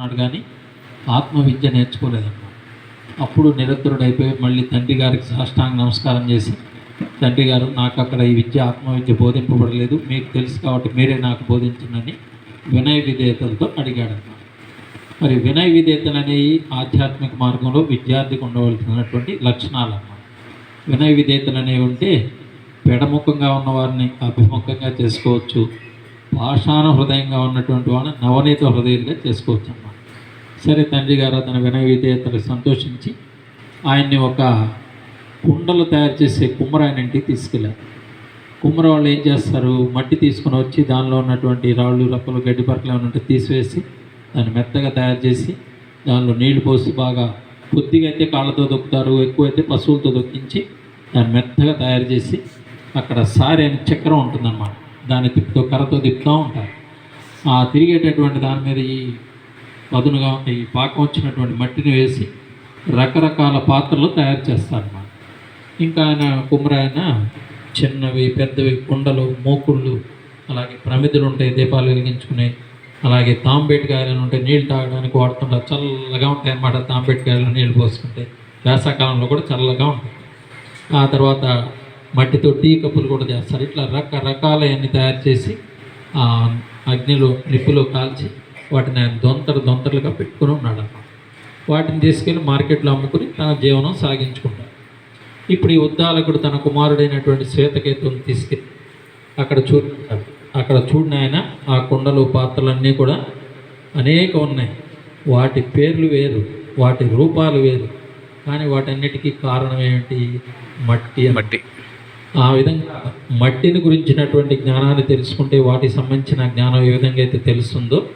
నేర్చుకున్నాడు కానీ ఆత్మవిద్య నేర్చుకోలేదన్నమాట అప్పుడు నిరంతరుడైపోయి మళ్ళీ తండ్రి గారికి సాష్టాంగ నమస్కారం చేసి తండ్రి గారు నాకు అక్కడ ఈ విద్య ఆత్మవిద్య బోధింపబడలేదు. మీకు తెలుసు కాబట్టి మీరే నాకు బోధించండి వినయ విధేయతలతో అడిగాడన్నమాట మరి వినయ విధేయతలు అనేవి ఆధ్యాత్మిక మార్గంలో విద్యార్థికి ఉండవలసినటువంటి లక్షణాలు అన్నమాట వినయ విధేయతలు అనేవి ఉంటే పెడముఖంగా ఉన్నవారిని అభిముఖంగా చేసుకోవచ్చు పాషాణ హృదయంగా ఉన్నటువంటి వాడిని నవనీత హృదయంగా చేసుకోవచ్చు అన్నమాట సరే తండ్రి గారు అతను వినవితే అతను సంతోషించి ఆయన్ని ఒక కుండలు తయారు చేసే కుమ్మరాయన ఇంటికి తీసుకెళ్ళారు. కుమ్మర వాళ్ళు ఏం చేస్తారు? మట్టి తీసుకుని వచ్చి దానిలో ఉన్నటువంటి రాళ్ళు రప్పలు గడ్డి పరకలు ఏమైనా ఉంటే తీసివేసి దాన్ని మెత్తగా తయారు చేసి దానిలో నీళ్ళు పోసి బాగా కొద్దిగా అయితే కాళ్ళతో దొక్కుతారు ఎక్కువైతే పశువులతో దొక్కించి దాన్ని మెత్తగా తయారు చేసి అక్కడ సారి అనే చక్రం ఉంటుందన్నమాట. దాన్ని తిప్పుతూ కర్రతో తిప్పుతూ ఉంటారు. ఆ తిరిగేటటువంటి దాని మీద ఈ అదునుగా ఈ పాకం వచ్చినటువంటి మట్టిని వేసి రకరకాల పాత్రలు తయారు చేస్తారన్నమాట. ఇంకా ఆయన కుమ్మరాయన చిన్నవి పెద్దవి కుండలు మోకుళ్ళు అలాగే ప్రమిదలు ఉంటాయి దీపాలు వెలిగించుకునే అలాగే తాంబేటికాయలు ఉంటాయి నీళ్ళు తాగడానికి వాడుతుంటారు చల్లగా ఉంటాయి అన్నమాట తాంబేటికాయలు నీళ్ళు పోసుకుంటే వేసాకాలంలో కూడా చల్లగా ఉంటాయి. ఆ తర్వాత మట్టితో టీ కప్పులు కూడా చేస్తారు. ఇట్లా రకరకాలవన్నీ తయారు చేసి అగ్నిలో నిప్పులో కాల్చి వాటిని ఆయన దొంతరు దొంతరులుగా పెట్టుకుని ఉన్నాడు అన్నమాట వాటిని తీసుకెళ్ళి మార్కెట్లో అమ్ముకుని తన జీవనం సాగించుకుంటాడు. ఇప్పుడు ఈ ఉద్దాలకుడు తన కుమారుడైనటువంటి శ్వేతకేతుని తీసుకెళ్ళి అక్కడ చూడాడు అక్కడ చూడిన ఆయన ఆ కుండలు పాత్రలన్నీ కూడా అనేక ఉన్నాయి. వాటి పేర్లు వేరు వాటి రూపాలు వేరు. కానీ వాటన్నిటికీ కారణం ఏమిటి? మట్టి. మట్టి. ఆ విధంగా మట్టిని గురించినటువంటి జ్ఞానాన్ని తెలుసుకుంటే వాటికి సంబంధించిన జ్ఞానం ఏ విధంగా అయితే తెలుస్తుందో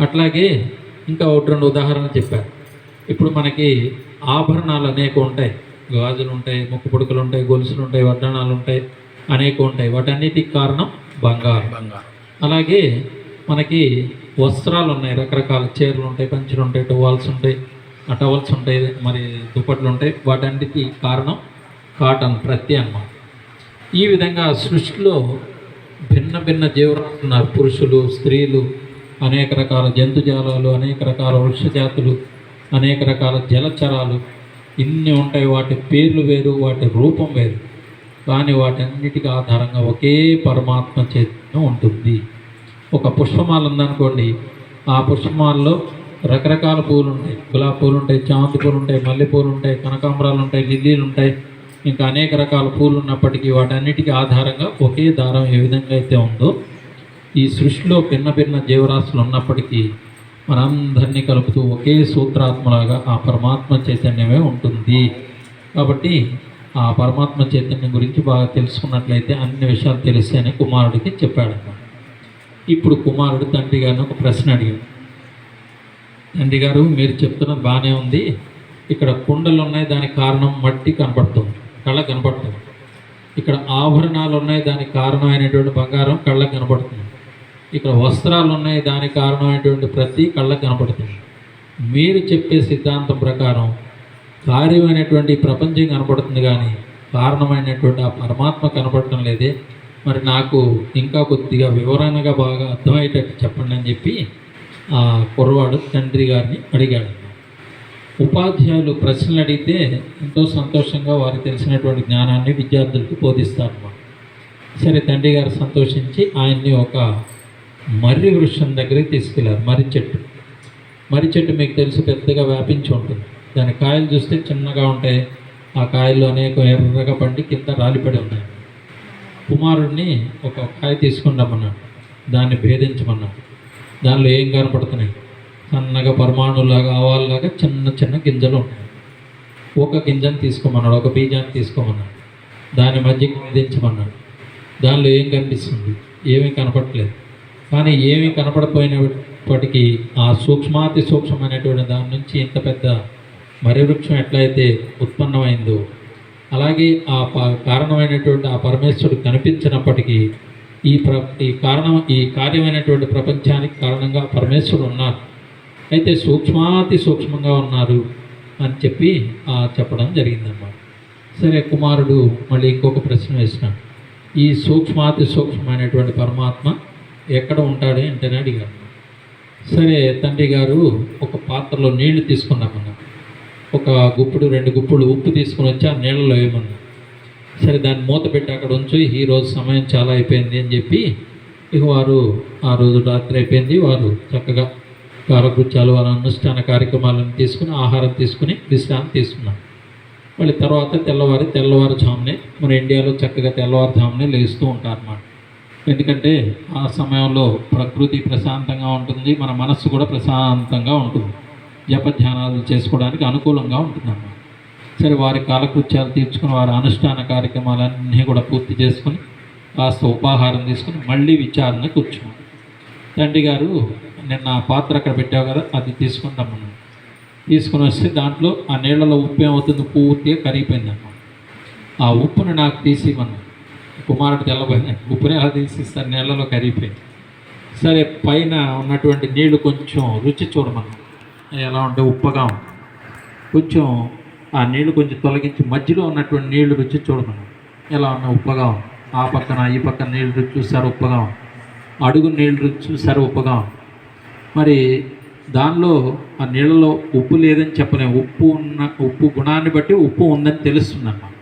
అట్లాగే ఇంకా ఒకటి రెండు ఉదాహరణ చెప్పారు. ఇప్పుడు మనకి ఆభరణాలు అనేక ఉంటాయి. గాజులు ఉంటాయి ముక్కు పుడుకులు ఉంటాయి గొలుసులు ఉంటాయి వడ్డాణాలు ఉంటాయి అనేక ఉంటాయి. వాటన్నిటికి కారణం బంగారం. బంగారం. అలాగే మనకి వస్త్రాలు ఉన్నాయి. రకరకాల చీరలు ఉంటాయి పంచులు ఉంటాయి టవల్స్ ఉంటాయి. ఆ టవల్స్ ఉంటాయి మరి దుప్పట్లు ఉంటాయి. వాటన్నిటికి కారణం కాటన్ ప్రత్తి అన్నమాట ఈ విధంగా సృష్టిలో భిన్న భిన్న జీవరాశులు ఉన్నారు. పురుషులు స్త్రీలు అనేక రకాల జంతుజాలాలు అనేక రకాల వృక్షజాతులు అనేక రకాల జలచరాలు ఇన్ని ఉంటాయి. వాటి పేర్లు వేరు వాటి రూపం వేరు. కానీ వాటన్నిటికీ ఆధారంగా ఒకే పరమాత్మ చైతన్యం ఉంటుంది. ఒక పుష్పమాల ఉందనుకోండి. ఆ పుష్పమాలలో రకరకాల పూలు ఉంటాయి గులాబీ పూలు ఉంటాయి చామంతి పూలు ఉంటాయి మల్లె పూలు ఉంటాయి కనకాంబరాలు ఉంటాయి లిల్లీలు ఉంటాయి. ఇంకా అనేక రకాల పూలు ఉన్నప్పటికీ వాటన్నిటికీ ఆధారంగా ఒకే దారం ఏ విధంగా అయితే ఉందో ఈ సృష్టిలో భిన్న భిన్న జీవరాశులు ఉన్నప్పటికీ మనందరినీ కలుపుతూ ఒకే సూత్రాత్మలాగా ఆ పరమాత్మ చైతన్యమే ఉంటుంది. కాబట్టి ఆ పరమాత్మ చైతన్యం గురించి బాగా తెలుసుకున్నట్లయితే అన్ని విషయాలు తెలిసి అని కుమారుడికి చెప్పాడన్నమాట. ఇప్పుడు కుమారుడు తండ్రి గారిని ఒక ప్రశ్న అడిగాడు తండ్రి గారు మీరు చెప్తున్నది బాగానే ఉంది. ఇక్కడ కుండలు ఉన్నాయి దానికి కారణం మట్టి కనపడుతుంది కళ్ళ కనపడుతుంది. ఇక్కడ ఆభరణాలు ఉన్నాయి దానికి కారణమైనటువంటి బంగారం కళ్ళకు కనపడుతుంది. ఇక్కడ వస్త్రాలు ఉన్నాయి దానికి కారణమైనటువంటి ప్రతి కళ్ళకు కనపడుతుంది. మీరు చెప్పే సిద్ధాంతం ప్రకారం కార్యమైనటువంటి ప్రపంచం కనపడుతుంది కానీ కారణమైనటువంటి ఆ పరమాత్మ కనపడటం లేదే. మరి నాకు ఇంకా కొద్దిగా వివరణగా బాగా అర్థమయ్యేటట్టు చెప్పండి అని చెప్పి ఆ కుర్రవాడు తండ్రి గారిని అడిగాడు. ఉపాధ్యాయులు ప్రశ్నలు అడిగితే ఎంతో సంతోషంగా వారికి తెలిసినటువంటి జ్ఞానాన్ని విద్యార్థులకు బోధిస్తారు సరే తండ్రి గారు సంతోషించి ఆయన్ని ఒక మర్రి వృక్షం దగ్గరికి తీసుకెళ్ళారు. మర్రి చెట్టు. మర్రి చెట్టు మీకు తెలుసు పెద్దగా వ్యాపించి ఉంటుంది. దాని కాయలు చూస్తే చిన్నగా ఉంటాయి. ఆ కాయలు అనేక ఎర్రగా పండి కింద రాలిపడి ఉన్నాయి. కుమారుడిని ఒక కాయ తీసుకుని దాన్ని భేదించమన్నాడు. దానిలో ఏం కనపడుతున్నాయి? సన్నగా పరమాణులాగా ఆవాల్లాగా చిన్న చిన్న గింజలు ఉంటాయి ఒక గింజను తీసుకోమన్నాడు ఒక బీజాన్ని తీసుకోమన్నాడు. దాని మధ్యకి భేదించమన్నాడు. దానిలో ఏం కనిపిస్తుంది? ఏమీ కనపడట్లేదు. కానీ ఏమీ కనపడపోయినప్పటికీ ఆ సూక్ష్మాతి సూక్ష్మమైనటువంటి దాని నుంచి ఇంత పెద్ద మర్రి వృక్షం ఎట్లయితే ఉత్పన్నమైందో అలాగే ఆ ప- కారణమైనటువంటి ఆ పరమేశ్వరుడు కనిపించినప్పటికీ ఈ ప్ర ఈ కారణం ఈ కార్యమైనటువంటి ప్రపంచానికి కారణంగా పరమేశ్వరుడు ఉన్నారు. అయితే సూక్ష్మాతి సూక్ష్మంగా ఉన్నారు అని చెప్పి ఆ చెప్పడం జరిగిందన్నమాట. సరే కుమారుడు మళ్ళీ ఇంకొక ప్రశ్న వేసినాడు. ఈ సూక్ష్మాతి సూక్ష్మమైనటువంటి పరమాత్మ ఎక్కడ ఉంటాడు ఏంటని అడిగాడు సరే తండ్రి గారు ఒక పాత్రలో నీళ్ళు తీసుకున్నామన్నా ఒక గుప్పుడు రెండు గుప్పుడు ఉప్పు తీసుకుని వచ్చి ఆ నీళ్ళలో వేయమన్నా సరే దాన్ని మూత పెట్టి అక్కడ ఉంచు ఈ రోజు సమయం చాలా అయిపోయింది అని చెప్పి ఇక వారు ఆ రోజు రాత్రి అయిపోయింది. వారు చక్కగా కారకృత్యాలు వారి అనుష్ఠాన కార్యక్రమాలను తీసుకుని ఆహారం తీసుకుని విశ్రాంతి తీసుకున్నారు. మళ్ళీ తర్వాత తెల్లవారి తెల్లవారుజామునే మన ఇండియాలో చక్కగా తెల్లవారుజామునే లేస్తూ ఉంటారు అన్నమాట ఎందుకంటే ఆ సమయంలో ప్రకృతి ప్రశాంతంగా ఉంటుంది మన మనస్సు కూడా ప్రశాంతంగా ఉంటుంది. జపధ్యానాలు చేసుకోవడానికి అనుకూలంగా ఉంటుందన్నమాట. సరే వారి కాలకృత్యాలు తీర్చుకుని వారి అనుష్ఠాన కార్యక్రమాలన్నీ కూడా పూర్తి చేసుకుని కాస్త ఉపాహారం తీసుకుని మళ్ళీ విచారణ కూర్చున్నాం. తండ్రి గారు నిన్న పాత్ర అక్కడ పెట్టావు కదా అది తీసుకుంటాం మనం తీసుకుని వస్తే దాంట్లో ఆ నీళ్ళలో ఉప్పు ఏమవుతుంది? పూర్తిగా కరిగిపోయిందన్నమాట. ఆ ఉప్పుని నాకు తీసి మనం కుమారుడు తెల్లబోయింది ఉప్పుని ఎలా తీసిస్తారు? నీళ్ళలో కరిగిపోయి. సరే పైన ఉన్నటువంటి నీళ్ళు కొంచెం రుచి చూడమన్నాం ఎలా ఉంటే ఉప్పగా ఉంది కొంచెం ఆ నీళ్ళు కొంచెం తొలగించి మధ్యలో ఉన్నటువంటి నీళ్ళు రుచి చూడమన్నాం ఎలా ఉన్నా ఉప్పగా ఉంది ఆ పక్కన ఈ పక్కన నీళ్ళు రుచి చూసారు ఉప్పగా ఉంది అడుగు నీళ్ళు రుచి చూసారు ఉప్పగా ఉంది మరి దానిలో ఆ నీళ్ళలో ఉప్పు లేదని చెప్పలేము ఉప్పు ఉన్న ఉప్పు గుణాన్ని బట్టి ఉప్పు ఉందని తెలుస్తుందన్నమాట.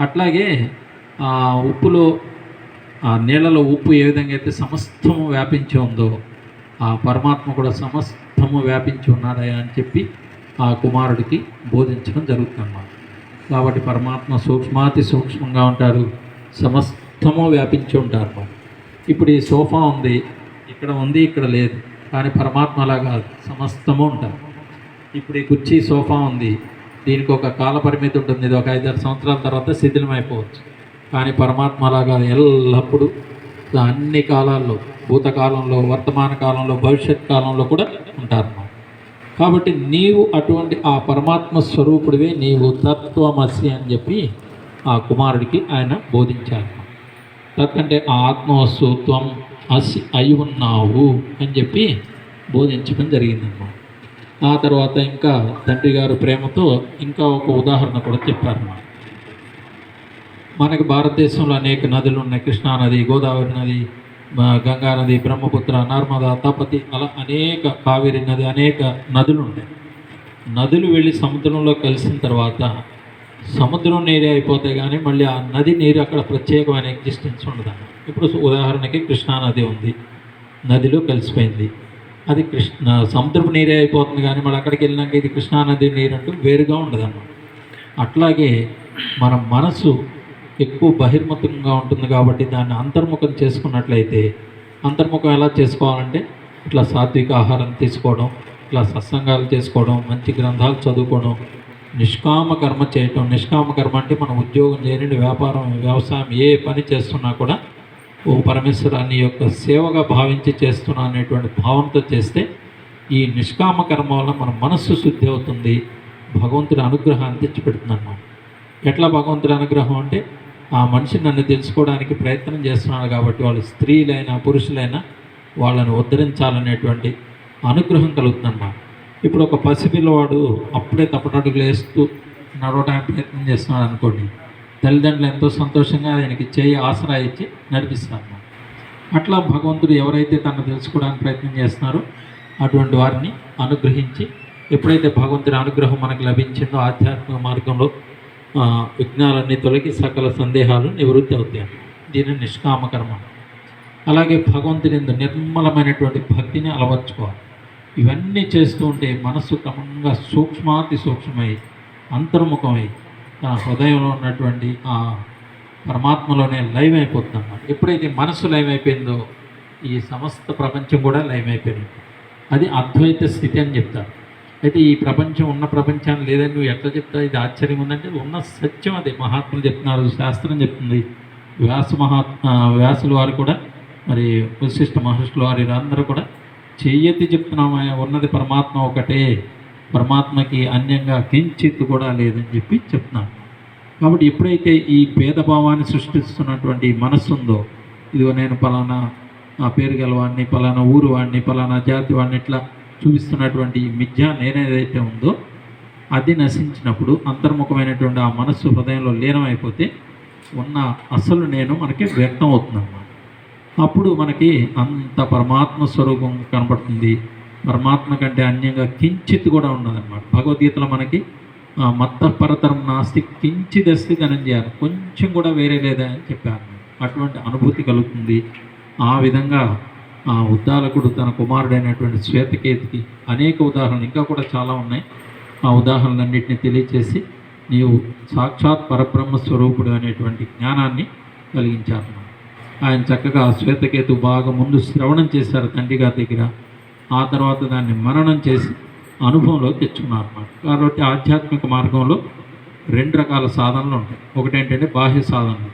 అట్లాగే ఉప్పులో ఆ నీళ్ళలో ఉప్పు ఏ విధంగా అయితే సమస్తము వ్యాపించి ఉందో ఆ పరమాత్మ కూడా సమస్తము వ్యాపించి ఉన్నాడయా అని చెప్పి ఆ కుమారుడికి బోధించడం జరుగుతుందన్నమాట. కాబట్టి పరమాత్మ సూక్ష్మాతి సూక్ష్మంగా ఉంటారు సమస్తము వ్యాపించి ఉంటారు అన్నమాట ఇప్పుడు ఈ సోఫా ఉంది ఇక్కడ ఉంది ఇక్కడ లేదు కానీ పరమాత్మ అలా కాదు సమస్తము ఉంటారు. ఇప్పుడు ఈ కుర్చీ సోఫా ఉంది దీనికి ఒక కాల పరిమితి ఉంటుంది ఇది ఒక ఐదారు సంవత్సరాల తర్వాత శిథిలమైపోవచ్చు. కానీ పరమాత్మ అలా కాదు ఎల్లప్పుడూ అన్ని కాలాల్లో భూతకాలంలో వర్తమాన కాలంలో భవిష్యత్ కాలంలో కూడా ఉంటారు కాబట్టి నీవు అటువంటి ఆ పరమాత్మ స్వరూపుడివే నీవు తత్వమసి అని చెప్పి ఆ కుమారుడికి ఆయన బోధించారు. తత్కంటే ఆ ఆత్మవస్తు త్వం అసి అయి ఉన్నావు అని చెప్పి బోధించడం జరిగిందన్నమాట. ఆ తర్వాత ఇంకా తండ్రి గారు ప్రేమతో ఇంకా ఒక ఉదాహరణ కూడా చెప్పారన్నమాట. మనకు భారతదేశంలో అనేక నదులు ఉన్నాయి. కృష్ణా నది గోదావరి నది గంగా నది బ్రహ్మపుత్ర నర్మదా తపతి అలా అనేక కావేరి నది అనేక నదులు ఉన్నాయి. నదులు వెళ్ళి సముద్రంలో కలిసిన తర్వాత సముద్రం నీరే అయిపోతాయి కానీ మళ్ళీ ఆ నది నీరు అక్కడ ప్రత్యేకమైన ఎగ్జిస్టెన్స్ ఉండదు ఇప్పుడు ఉదాహరణకి కృష్ణా నది ఉంది. నదిలో కలిసిపోయింది. అది కృష్ణ సముద్రపు నీరే అయిపోతుంది కానీ మళ్ళీ అక్కడికి వెళ్ళినాక ఇది కృష్ణా నది నీరు అంటూ వేరుగా ఉండదన్నమాట. అట్లాగే మన మనసు ఎక్కువ బహిర్ముఖంగా ఉంటుంది కాబట్టి దాన్ని అంతర్ముఖం చేసుకున్నట్లయితే అంతర్ముఖం ఎలా చేసుకోవాలంటే ఇట్లా సాత్విక ఆహారం తీసుకోవడం ఇట్లా సత్సంగాలు చేసుకోవడం మంచి గ్రంథాలు చదువుకోవడం నిష్కామ కర్మ చేయటం. నిష్కామ కర్మ అంటే మనం ఉద్యోగం చేయని వ్యాపారం వ్యవసాయం ఏ పని చేస్తున్నా కూడా ఓ పరమేశ్వరాన్ని యొక్క సేవగా భావించి చేస్తున్నా అనేటువంటి భావంతో చేస్తే ఈ నిష్కామ కర్మ వల్ల మన మనస్సు శుద్ధి అవుతుంది. భగవంతుడి అనుగ్రహాన్ని తెచ్చిపెడుతున్నాను ఎట్లా భగవంతుడి అనుగ్రహం అంటే ఆ మనిషి నన్ను తెలుసుకోవడానికి ప్రయత్నం చేస్తున్నాడు కాబట్టి వాళ్ళు స్త్రీలైనా పురుషులైనా వాళ్ళని ఉద్ధరించాలనేటువంటి అనుగ్రహం కలుగుతుందన్నమాట. ఇప్పుడు ఒక పసిపిల్లవాడు అప్పుడే తప్పటడుగులు వేస్తూ నడవడానికి ప్రయత్నం చేస్తున్నాడు అనుకోండి తల్లిదండ్రులు ఎంతో సంతోషంగా ఆయనకి చేయి ఆసరా ఇచ్చి నడిపిస్తారు అట్లా భగవంతుడు ఎవరైతే తను తెలుసుకోవడానికి ప్రయత్నం చేస్తున్నారో అటువంటి వారిని అనుగ్రహించి ఎప్పుడైతే భగవంతుడి అనుగ్రహం మనకు లభించిందో ఆధ్యాత్మిక మార్గంలో విఘ్నాలన్నీ తొలగి సకల సందేహాలు నివృత్తి అవుతాయి. దీని నిష్కామకర్మ. అలాగే భగవంతుని నిర్మలమైనటువంటి భక్తిని అలవర్చుకోవాలి. ఇవన్నీ చేస్తూ ఉంటే మనస్సు క్రమంగా సూక్ష్మాతి సూక్ష్మమై అంతర్ముఖమై తన హృదయంలో ఉన్నటువంటి ఆ పరమాత్మలోనే లైవ్ అయిపోతుంది అన్నమాట ఎప్పుడైతే మనసు లైవ్ అయిపోయిందో ఈ సమస్త ప్రపంచం కూడా లైవ్ అయిపోయింది. అది అద్వైత స్థితి అని చెప్తారు. అయితే ఈ ప్రపంచం ఉన్న ప్రపంచాన్ని లేదని నువ్వు ఎట్లా చెప్తావు? ఇది ఆశ్చర్యం ఉందంటే ఉన్న సత్యం అది. మహాత్ములు చెప్తున్నారు శాస్త్రం చెప్తుంది. వ్యాస మహాత్మ వ్యాసుల వారు కూడా మరి వశిష్ఠ మహర్షుల వారి అందరూ కూడా చెయ్యెత్తి చెప్తున్నామా? ఉన్నది పరమాత్మ ఒకటే. పరమాత్మకి అన్యంగా కించిత్ కూడా లేదని చెప్పి చెప్తున్నాను కాబట్టి ఎప్పుడైతే ఈ భేదభావాన్ని సృష్టిస్తున్నటువంటి మనస్సు ఉందో ఇదిగో నేను పలానా ఆ పేరు గలవాడిని పలానా ఊరు వాడిని పలానా జాతి వాడిని ఇట్లా చూపిస్తున్నటువంటి ఈ మిథ్య నేనేదైతే ఉందో అది నశించినప్పుడు అంతర్ముఖమైనటువంటి ఆ మనస్సు హృదయంలో లీనమైపోతే ఉన్న అసలు నేను మనకి వ్యక్తం అవుతుంది అప్పుడు మనకి అంత పరమాత్మ స్వరూపం కనబడుతుంది పరమాత్మ కంటే అన్యంగా కించిత్ కూడా ఉన్నదన్నమాట భగవద్గీతలో మనకి ఆ, మత్త పరతరం నాస్తి కించిదస్తి ధనంజయాలు కొంచెం కూడా వేరే లేదా అని చెప్పారు అటువంటి అనుభూతి కలుగుతుంది. ఆ విధంగా ఆ ఉద్దాలకుడు తన కుమారుడైనటువంటి శ్వేతకేతికి అనేక ఉదాహరణలు ఇంకా కూడా చాలా ఉన్నాయి. ఆ ఉదాహరణలన్నింటినీ తెలియచేసి నీవు సాక్షాత్ పరబ్రహ్మ స్వరూపుడు అనేటువంటి జ్ఞానాన్ని కలిగించారు ఆయన చక్కగా ఆ శ్వేతకేతు బాగా ముందు శ్రవణం చేశారు తండ్రి గారి దగ్గర. ఆ తర్వాత దాన్ని మననం చేసి అనుభవంలోకి తెచ్చుకున్నారు అన్నమాట. కాబట్టి ఆధ్యాత్మిక మార్గంలో రెండు రకాల సాధనలు ఉంటాయి. ఒకటి ఏంటంటే బాహ్య సాధనలు.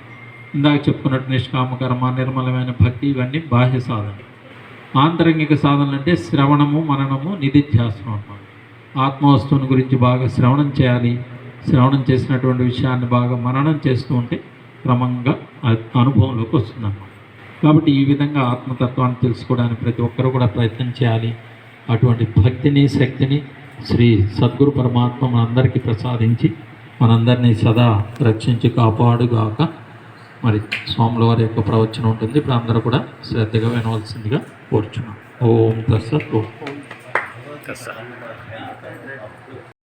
ఇందాక చెప్పుకున్నట్టు నిష్కామ కర్మ నిర్మలమైన భక్తి ఇవన్నీ బాహ్య సాధనలు. ఆంతరంగిక సాధనలు అంటే శ్రవణము మననము నిధిధ్యాసనం అన్నమాట. ఆత్మవస్తువుని గురించి బాగా శ్రవణం చేయాలి. శ్రవణం చేసినటువంటి విషయాన్ని బాగా మననం చేస్తూ ఉంటే క్రమంగా అనుభవంలోకి వస్తుందన్నమాట. కాబట్టి ఈ విధంగా ఆత్మతత్వాన్ని తెలుసుకోవడానికి ప్రతి ఒక్కరూ కూడా ప్రయత్నం చేయాలి. అటువంటి భక్తిని శక్తిని శ్రీ సద్గురు పరమాత్మ మనందరికీ ప్రసాదించి మనందరినీ సదా రక్షించి కాపాడుగాక మరి స్వాముల వారి యొక్క ప్రవచనం ఉంటుంది. ఇప్పుడు అందరూ కూడా శ్రద్ధగా వినవలసిందిగా కోరుచున్నాం. ఓం తస్సత్. ఓం కసా